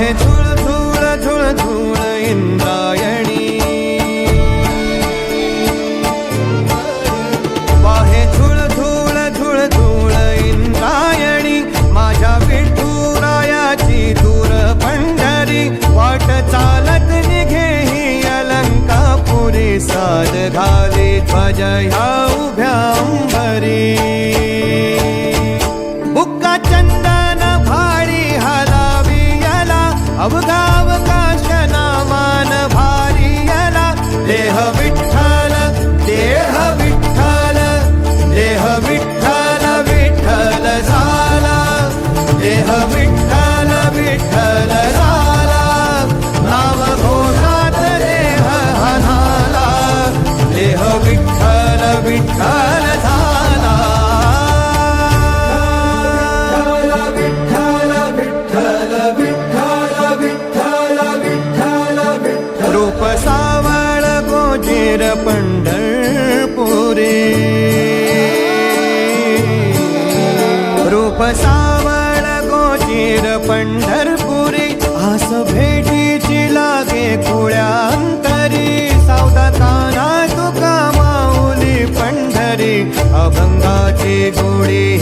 वाहे झुळ झुळ झुळ झुळ इंद्रायणी. वाहे झुळ झुळ झुळ झुळ इंद्रायणी. माझ्या विठुरायाची दूर पंढरी. वाट चालत निघे ही अलंकापुरी. साद घाली ध्वज ह्या उभ्या अंबरी. विठ्ठल देह विठ्ठल देह विठ्ठल विठ्ठल झाला. देह विठ्ठल विठ्ठल झाला. नाम घोषात देह हनाला देह विठ्ठल विठ्ठल पसावळ सावळ पंढरपुरी आस भेटीची लागे कुळ्यांतरी. सावधाताना तुका माऊली पंढरी अभंगाची गोडी